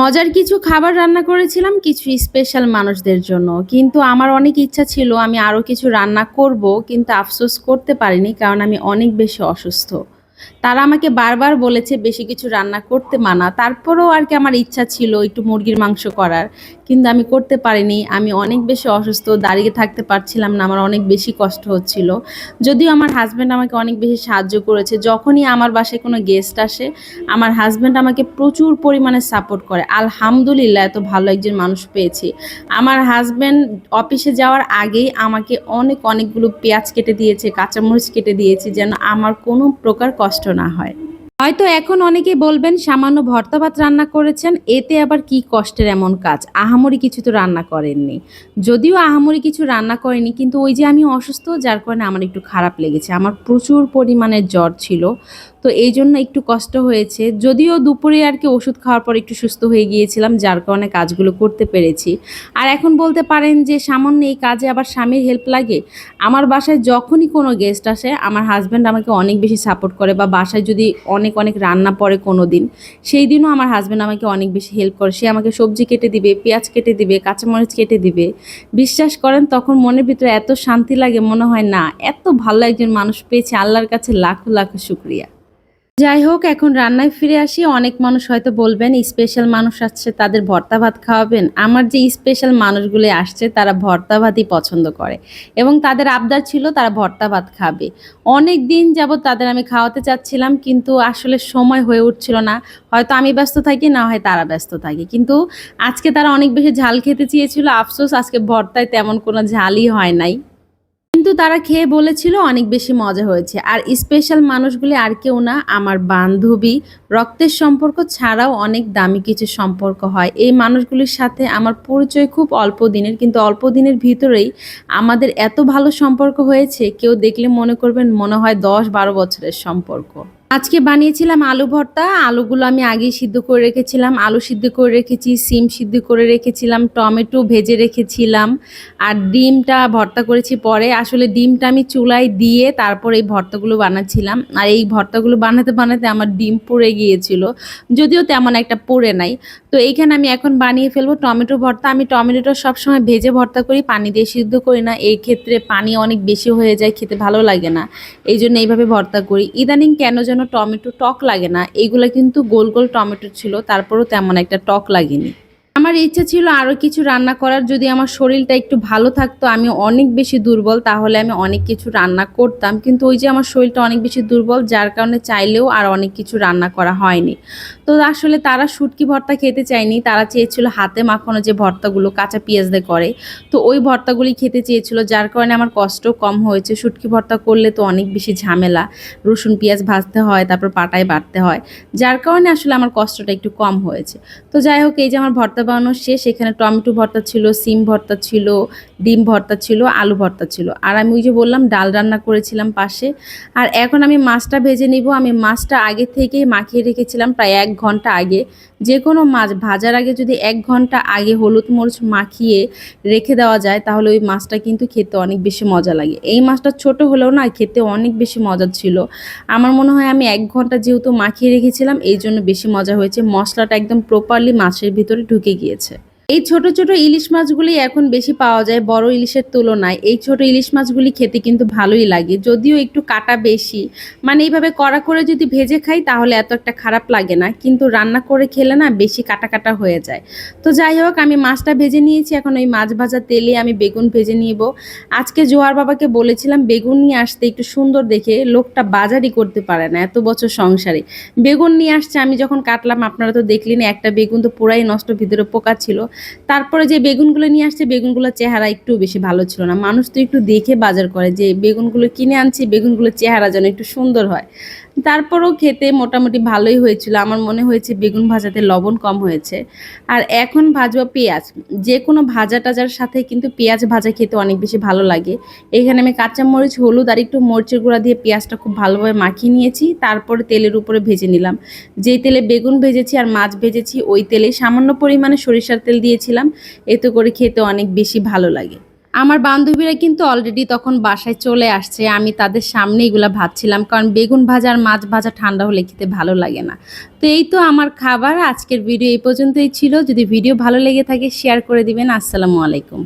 মজার কিছু খাবার রান্না করেছিলাম, কিছু স্পেশাল মানুষদের জন্য। কিন্তু আমার অনেক ইচ্ছা ছিল আমি আরও কিছু রান্না করব, কিন্তু আফসোস করতে পারিনি কারণ আমি অনেক বেশি অসুস্থ। তারা আমাকে বারবার বলেছে বেশি কিছু রান্না করতে মানা। তারপরেও আর কি আমার ইচ্ছা ছিল একটু মুরগির মাংস করার। কিন্তু আমি করতে পারিনি। আমি অনেক বেশি অসুস্থ, দাঁড়িয়ে থাকতে পারছিলাম না। আমার অনেক বেশি কষ্ট হচ্ছিল। যদিও আমার হাজব্যান্ড আমাকে অনেক বেশি সাহায্য করেছে। যখনই আমার বাসায় কোনো গেস্ট আসে, আমার হাজব্যান্ড আমাকে প্রচুর পরিমাণে সাপোর্ট করে। আলহামদুলিল্লাহ, এত ভালো একজন মানুষ পেয়েছি। আমার হাজব্যান্ড অফিসে যাওয়ার আগেই আমাকে অনেক, অনেকগুলো পেঁয়াজ কেটে দিয়েছে, কাঁচামরিচ কেটে দিয়েছে, যেন আমার কোনো প্রকার কষ্ট না হয়। হয়তো এখন অনেকে বলবেন, সামান্য ভর্তা ভাত রান্না করেছেন, এতে আবার কি কষ্টের এমন কাজ? আহামরি কিছু তো রান্না করেননি। যদিও আহামরি কিছু রান্না করেনি, কিন্তু ওই যে আমি অসুস্থ, যার কারণে আমার একটু খারাপ লেগেছে। আমার প্রচুর পরিমাণে জ্বর ছিল। তো এই জন্য একটু কষ্ট হয়েছে। যদিও দুপুরে আর কি ওষুধ খাওয়ার পর একটু সুস্থ হয়ে গিয়েছিলাম, যার কারণে কাজগুলো করতে পেরেছি। আর এখন বলতে পারেন যে সামান্য এই কাজে আবার স্বামীর হেল্প লাগে। আমার বাসায় যখনই কোনো গেস্ট আসে, আমার হাজব্যান্ড আমাকে অনেক বেশি সাপোর্ট করে বা বাসায় যদি অনেক অনেক রান্না পড়ে কোনো দিন, সেই দিনও আমার হাজব্যান্ড আমাকে অনেক বেশি হেল্প করে। সে আমাকে সবজি কেটে দিবে, পেঁয়াজ কেটে দিবে, কাঁচামরিচ কেটে দিবে। বিশ্বাস করেন, তখন মনের ভিতরে এত শান্তি লাগে, মনে হয় না, এত ভালো একজন মানুষ পেয়েছে, আল্লাহর কাছে লাখো লাখো শুক্রিয়া। যাই হোক এখন রান্নায় ফিরে আসি। অনেক মানুষ হয়তো বলবেন, স্পেশাল মানুষ আসছে, তাদের ভর্তা ভাত খাওয়াবেন? আমার যে স্পেশাল মানুষগুলি আসছে, তারা ভর্তা ভাতই পছন্দ করে এবং তাদের আবদার ছিল, তারা ভর্তা ভাত খাবে। অনেক দিন যাবৎ তাদের আমি খাওয়াতে চাচ্ছিলাম, কিন্তু আসলে সময় হয়ে উঠছিল না। হয়তো আমি ব্যস্ত থাকি, না হয় তারা ব্যস্ত থাকে। কিন্তু আজকে তারা অনেক বেশি ঝাল খেতে চেয়েছিল। আফসোস, আজকে ভর্তায় তেমন কোনো ঝালই হয় নাই। কিন্তু তারা খেয়ে বলেছিল অনেক বেশি মজা হয়েছে। আর স্পেশাল মানুষগুলি আর কেউ না, আমার বান্ধবী। রক্তের সম্পর্ক ছাড়াও অনেক দামি কিছু সম্পর্ক হয়। এই মানুষগুলির সাথে আমার পরিচয় খুব অল্প দিনের, কিন্তু অল্প দিনের ভিতরেই আমাদের এত ভালো সম্পর্ক হয়েছে, কেউ দেখলে মনে করবেন মনে হয় দশ বারো বছরের সম্পর্ক। আজকে বানিয়েছিলাম আলু ভর্তা। আলুগুলো আমি আগেই সিদ্ধ করে রেখেছিলাম। আলু সিদ্ধ করে রেখেছি, সিম সিদ্ধ করে রেখেছিলাম, টমেটো ভেজে রেখেছিলাম, আর ডিমটা ভর্তা করেছি পরে। আসলে ডিমটা আমি চুলায় দিয়ে তারপর এই ভর্তাগুলো বানাচ্ছিলাম। আর এই ভর্তাগুলো বানাতে বানাতে আমার ডিম পুড়ে গিয়েছিল। যদিও তেমন একটা পুড়ে নাই। তো এইখানে আমি এখন বানিয়ে ফেলব টমেটো ভর্তা। আমি টমেটোটা সবসময় ভেজে ভর্তা করি, পানি দিয়ে সিদ্ধ করি না। এই ক্ষেত্রে পানি অনেক বেশি হয়ে যায়, খেতে ভালো লাগে না। এই জন্য এইভাবে ভর্তা করি। ইদানিং কেন যেন টমেটো টক লাগে না। এইগুলো কিন্তু গোল গোল টমেটো ছিল, তারপরেও তেমন একটা টক লাগেনি। আমার ইচ্ছা ছিল আরও কিছু রান্না করার। যদি আমার শরীরটা একটু ভালো থাকতো, আমি অনেক বেশি দুর্বল, তাহলে আমি অনেক কিছু রান্না করতাম। কিন্তু ওই যে আমার শরীরটা অনেক বেশি দুর্বল, যার কারণে চাইলেও আর অনেক কিছু রান্না করা হয়নি। তো আসলে তারা শুটকি ভর্তা খেতে চায়নি। তারা চেয়েছিল হাতে মাখানো যে ভর্তাগুলো কাঁচা পেঁয়াজ দিয়ে করে। তো ওই ভর্তাগুলি খেতে চেয়েছিল, যার কারণে আমার কষ্ট কম হয়েছে। শুটকি ভর্তা করলে তো অনেক বেশি ঝামেলা। রসুন, পেঁয়াজ ভাজতে হয়, তারপর পাটায় বাটতে হয়। যার কারণে আসলে আমার কষ্টটা একটু কম হয়েছে। তো যাই হোক, এই যে আমার ভর্তা বানানো শেষ, এখানে টমেটো ভর্তা ছিল, সিম ভর্তা ছিল, ডিম ভর্তা ছিল, আলু ভর্তা ছিল। আর আমি ওই যে বললাম, ডাল রান্না করেছিলাম পাশে। আর এখন আমি মাছটা ভেজে নিব। আমি মাছটা আগে থেকেই মাখিয়ে রেখেছিলাম প্রায় এক ঘণ্টা আগে। যে কোনো মাছ ভাজার আগে যদি এক ঘণ্টা আগে হলুদ মরিচ মাখিয়ে রেখে দেওয়া যায়, তাহলে ওই মাছটা কিন্তু খেতে অনেক বেশি মজা লাগে। এই মাছটা ছোট হলেও না খেতে অনেক বেশি মজা ছিল। আমার মনে হয় আমি এক ঘণ্টা যেহেতু মাখিয়ে রেখেছিলাম, এই জন্য বেশি মজা হয়েছে। মশলাটা একদম প্রপারলি মাছের ভিতরে ঢুকে গিয়েছে। দিয়েছে এই ছোট ছোট ইলিশ মাছগুলি এখন বেশি পাওয়া যায় বড় ইলিশের তুলনায়। এই ছোট ইলিশ মাছগুলি খেতে কিন্তু ভালোই লাগে, যদিও একটু কাটা বেশি। মানে এইভাবে কড়া করে যদি ভেজে খাই তাহলে এত একটা খারাপ লাগে না, কিন্তু রান্না করে খেলে না বেশি কাটা কাটা হয়ে যায়। তো যাই হোক, আমি মাছটা ভেজে নিয়েছি, এখন ওই মাছ ভাজা তেলে আমি বেগুন ভেজে নিব। আজকে জোয়ার বাবাকে বলেছিলাম বেগুন নিয়ে আসতে একটু সুন্দর দেখে, লোকটা বাজারই করতে পারে না, এত বছর সংসারে। বেগুন নিয়ে আসছে, আমি যখন কাটলাম, আপনারা তো দেখলেন একটা বেগুন তো পুরাই নষ্ট, ভিতরে পোকা ছিল। তারপরে যে বেগুনগুলো নিয়ে আসছে, বেগুনগুলোর চেহারা একটু বেশি ভালো ছিল না। মানুষ তো একটু দেখে বাজার করে যে বেগুনগুলো কিনে আনছি, বেগুনগুলোর চেহারা যেন একটু সুন্দর হয়। তারপরেও খেতে মোটামুটি ভালোই হয়েছিল। আমার মনে হয়েছে বেগুন ভাজাতে লবণ কম হয়েছে। আর এখন ভাজবো পেঁয়াজ। যে কোনো ভাজা টাজার সাথে কিন্তু পেঁয়াজ ভাজা খেতে অনেক বেশি ভালো লাগে। এখানে আমি কাঁচা মরিচ হলুদ আর একটু মরিচের গুঁড়া দিয়ে পেঁয়াজটা খুব ভালোভাবে মাখিয়ে নিয়েছি। তারপরে তেলের উপরে ভেজে নিলাম। যেই তেলে বেগুন ভেজেছি আর মাছ ভেজেছি, ওই তেলে সামান্য পরিমাণে সরিষার তেল দিয়েছিলাম। এতে করে খেতে অনেক বেশি ভালো লাগে। আমার বান্ধবীরা কিন্তু অলরেডি তখন বাসায় চলে আসছে। আমি তাদের সামনে এগুলো ভাবছিলাম, কারণ বেগুন ভাজা আর মাছ ভাজা ঠান্ডা হলে খেতে ভালো লাগে না। তো এই তো আমার খাবার, আজকের ভিডিও এই পর্যন্তই ছিল। যদি ভিডিও ভালো লেগে থাকে শেয়ার করে দিবেন। আসসালামু আলাইকুম।